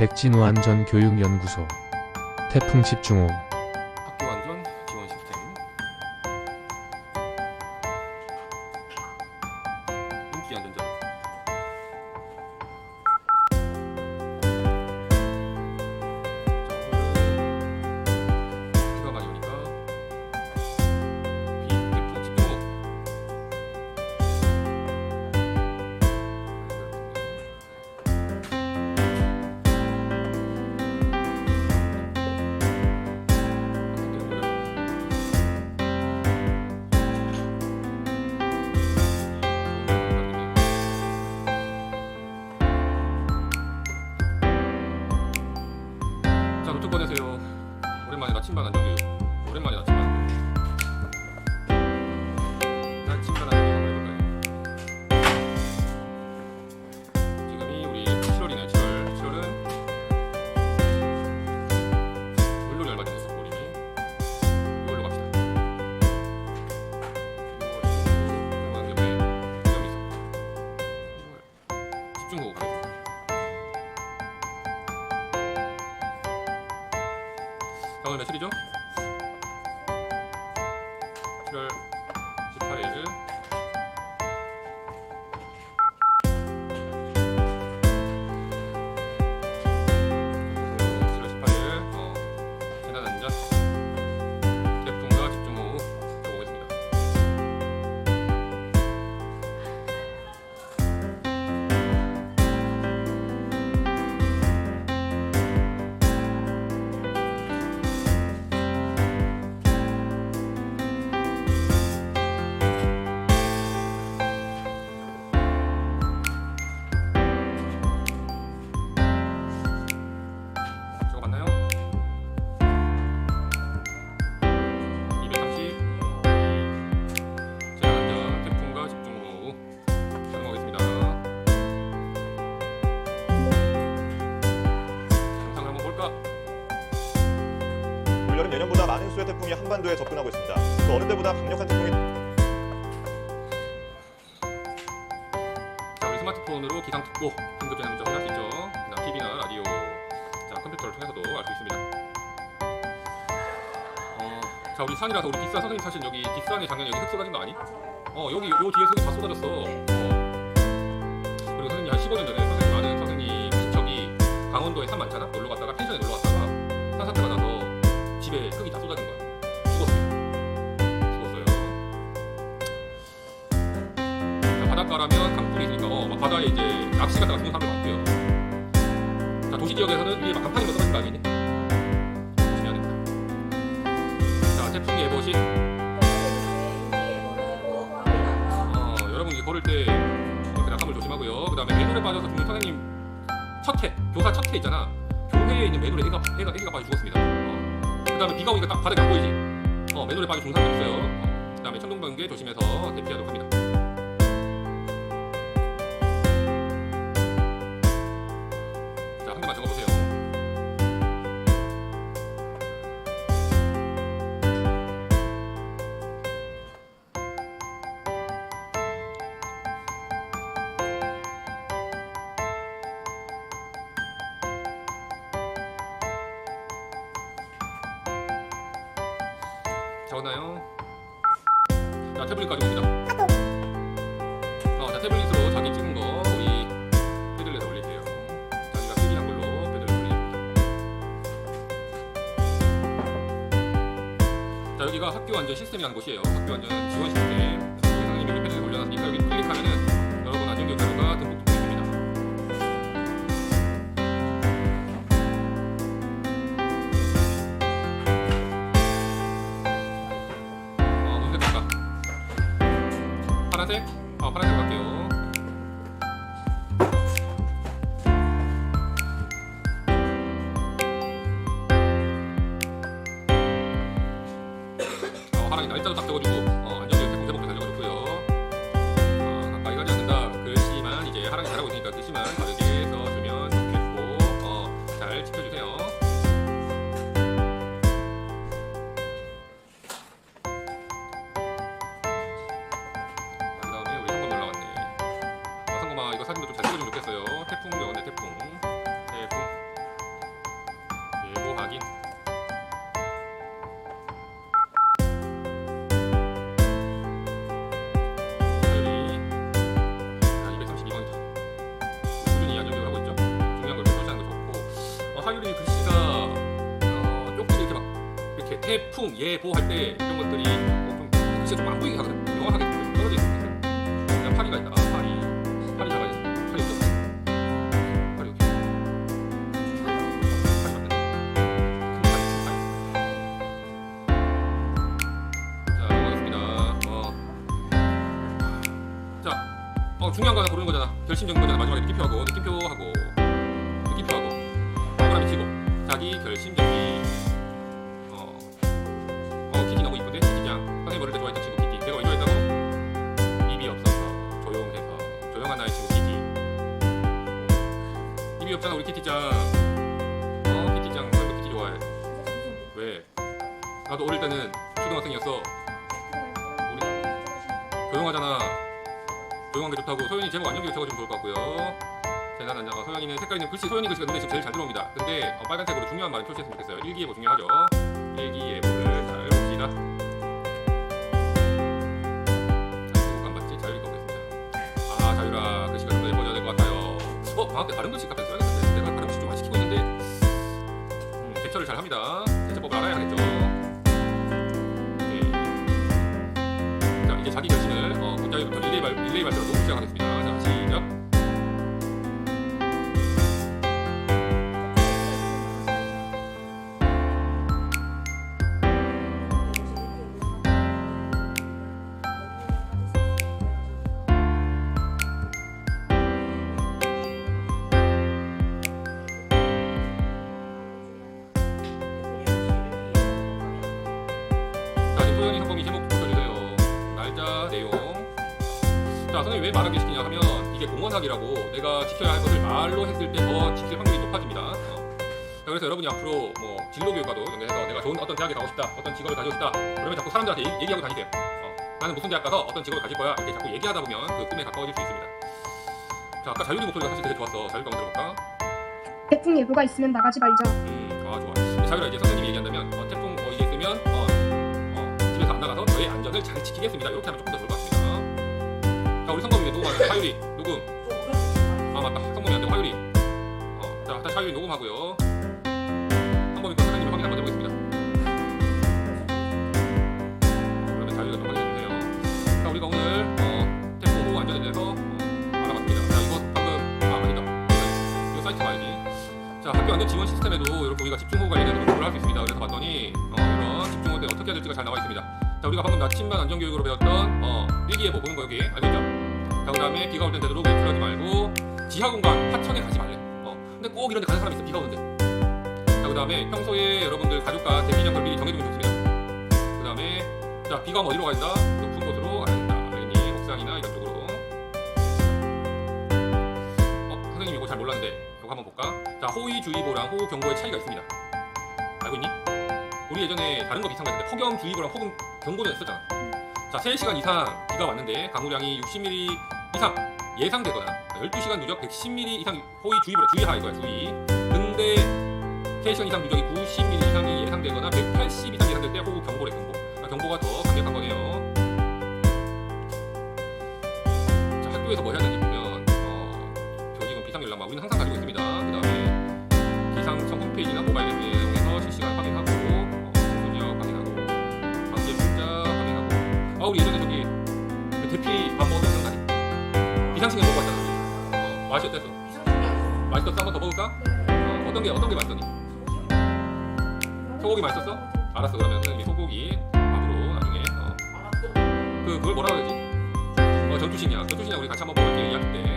백진우 안전교육연구소 태풍 집중호 집중호우 가겠습니다. 자, 오늘 며칠이죠? 태풍이 한반도에 접근하고 있습니다. 그 어느 때보다 강력한 태풍이 자, 우리 스마트폰으로 기상 특보 긴급 재난 문자 확인할 수 있죠. 그다음 TV나 라디오, 자 컴퓨터를 통해서도 알 수 있습니다. 어, 자 우리 산이라서 우리 뒷산 선생님 사실 여기 뒷산에 작년에 여기 흙 쏟아진 거 아니? 어 여기 요 뒤에 흙이 다 쏟아졌어. 어. 그리고 선생님 한 15년 전에 선생님 아는 선생님 친척이 강원도에 산 많잖아. 놀러 갔다가 펜션에 놀러 갔다가 산 사태가 나서 집에 흙이 다 쏟아진 거야. 강물이 있으니까 어, 막 바다에 이제 낚시 갔다가 죽는 사람들 많고요. 자, 도시 지역에서는 이게 막 간판이 떨어진 거 아니니? 조심해야 됩니다. 자, 태풍 예보시. 어, 여러분 이게 걸을 때 이렇게 낙하물 조심하고요. 그 다음에 매눌에 빠져서 죽는 선생님 첫 해, 교사 첫해 있잖아. 교회에 있는 매눌에 애가, 애가, 애가 빠져 죽었습니다. 어. 그 다음에 비가 오니까 딱 바닥이 안 보이지? 어, 매눌에 빠져 사람들 있어요. 어. 그 다음에 천둥 번개 조심해서 대피하도록 합니다. 적었나요? 자, 태블릿까지 옵니다. 어, 자, 태블릿으로 자기 찍은 거 우리 패들렛에 올릴게요. 자기가 필기한 걸로 패들렛에 올리겠습니다. 자, 여기가 학교 안전 시스템이라는 곳이에요. 학교 안전 지원 시스템. 날짜도 딱 적어주고 이렇게 태풍 예보 할 때 이런 것들이 뭐좀 글씨가 좀 안 보이게 하거든. 명확하게 좀 떨어져 있거든. 그냥 파리가 있다. 아, 파리. 파리 돼. 파리 없어. 파리 여기. 파리 맞네. 큰 파리, 큰 파리. 자, 넘어가겠습니다. 어. 자, 어, 중요한 거 하나 고르는 거잖아. 결심적인 거잖아. 마지막에 느낌표하고, 느낌표하고, 느낌표하고, 동그라미 치고, 자기 결심 정리. 조용한 나의 친구 키티. 입이 없잖아, 우리 키티짱. 어, 키티짱. 선생님 키티 좋아해. 왜? 나도 어릴 때는 초등학생이었어. 우리 조용하잖아. 조용한 게 좋다고 소연이 제목 안정기로 적어주면 좋을 것 같고요. 재난 안자가 소연이는 색깔 있는 글씨 소연이 글씨가 눈에 지금 제일 잘 들어옵니다. 근데 어, 빨간색으로 중요한 말을 표시했으면 좋겠어요. 일기예보 중요하죠. 일기예보를 때 다른 글씨 카페 써야겠는데 내가 다른 글씨 좀 안 시키고 있는데 음, 대처를 잘 합니다. 대처법을 알아야 하겠죠. 오케이. 자 이제 자기 결심을 어, 문자위부터 릴레이 발표로 시작하겠습니다. 왜 말하기 시키냐 하면 이게 공원학이라고 내가 지켜야 할 것을 말로 했을 때 더 지킬 확률이 높아집니다. 어. 자, 그래서 여러분이 앞으로 뭐 진로 교육과도 연계해서 내가 좋은 어떤 대학에 가고 싶다, 어떤 직업을 가지고 싶다, 그러면 자꾸 사람들한테 얘기, 얘기하고 다니세요. 어, 나는 무슨 대학 가서 어떤 직업을 가질 거야 이렇게 자꾸 얘기하다 보면 그 꿈에 가까워질 수 있습니다. 자 아까 자유리 목소리가 사실 되게 좋았어. 자유리가 한번 들어볼까? 태풍 예보가 있으면 나가지 말자. 음, 아 좋아. 자유라 이제 선생님이 얘기한다면 어, 태풍 뭐 이게 있으면 어, 어, 집에서 안 나가서 저의 안전을 잘 지키겠습니다. 이렇게 하면 조금 더 좋을 것 성범이 녹음 하는 화요리 녹음. 아 맞다. 성범이 한테 화요리. 어, 자 다시 화요리 녹음하고요. 성범이 거 선생님이 확인 한번 해보겠습니다. 그러면 자유리가 좀 확인해 주세요. 자 우리가 오늘 어, 태풍 호우 안전에 대해서 어, 알아봤습니다. 자 이거 방금 아 아니다. 이거 사이트 봐야지. 자 학교 안전 지원 시스템에도 이렇게 우리가 집중 호우 관련해서 공부를 할 수 있습니다. 그래서 봤더니 어, 이런 집중 호우 때 어떻게 해야 될지가 잘 나와 있습니다. 자 우리가 방금 나침반 안전교육으로 배웠던 어, 일기예보 보는 거 여기 알고 있죠? 자 그다음에 비가 올 땐 되도록 외출하지 말고 지하 공간 하천에 가지 말래. 어, 근데 꼭 이런 데 가는 사람이 있어. 비가 오는데. 자 그다음에 평소에 여러분들 가족과 대기장 걸 미리 정해두면 좋습니다. 그다음에 자 비가 오면 어디로 가야 된다? 높은 곳으로 가야 된다. 알겠니? 옥상이나 이런 쪽으로. 어, 선생님 이거 잘 몰랐는데 이거 한번 볼까? 자 호위주의보랑 호우경보의 차이가 있습니다. 알고 있니? 우리 예전에 다른 거 비슷한 거 했는데 폭염주의보랑 폭염 경보는 했었잖아. 자 3시간 이상 비가 왔는데 강우량이 60mm 이상 예상되거나 12시간 누적 110mm 이상 호위주의보래 주의하 이거야 주의. 근데 3시간 이상 누적이 90mm 이상이 예상되거나 180 이상 예상될 때 호우 경보래 경보. 그러니까 경보가 더 강력한 거네요. 자 학교에서 뭐 해야 되는지 보면 어, 교직원 비상연락망 우리는 항상 가지고 있습니다. 그 다음에 기상청 홈페이지나 모바일 앱을 우리 예전에 저기 그 대피 밥 먹었던 생각나니? 비상식에 먹고 왔잖아. 어, 맛이 어땠어? 맛있었어? 한번 더 먹을까? 어, 어떤 게 어떤 게 맛있었니? 소고기 맛있었어? 알았어 그러면 선생님이 소고기 밥으로 나중에 어. 그 그걸 뭐라 그러지? 어 전투신이야 전투신이야 우리 같이 한번 먹을게 이야기 때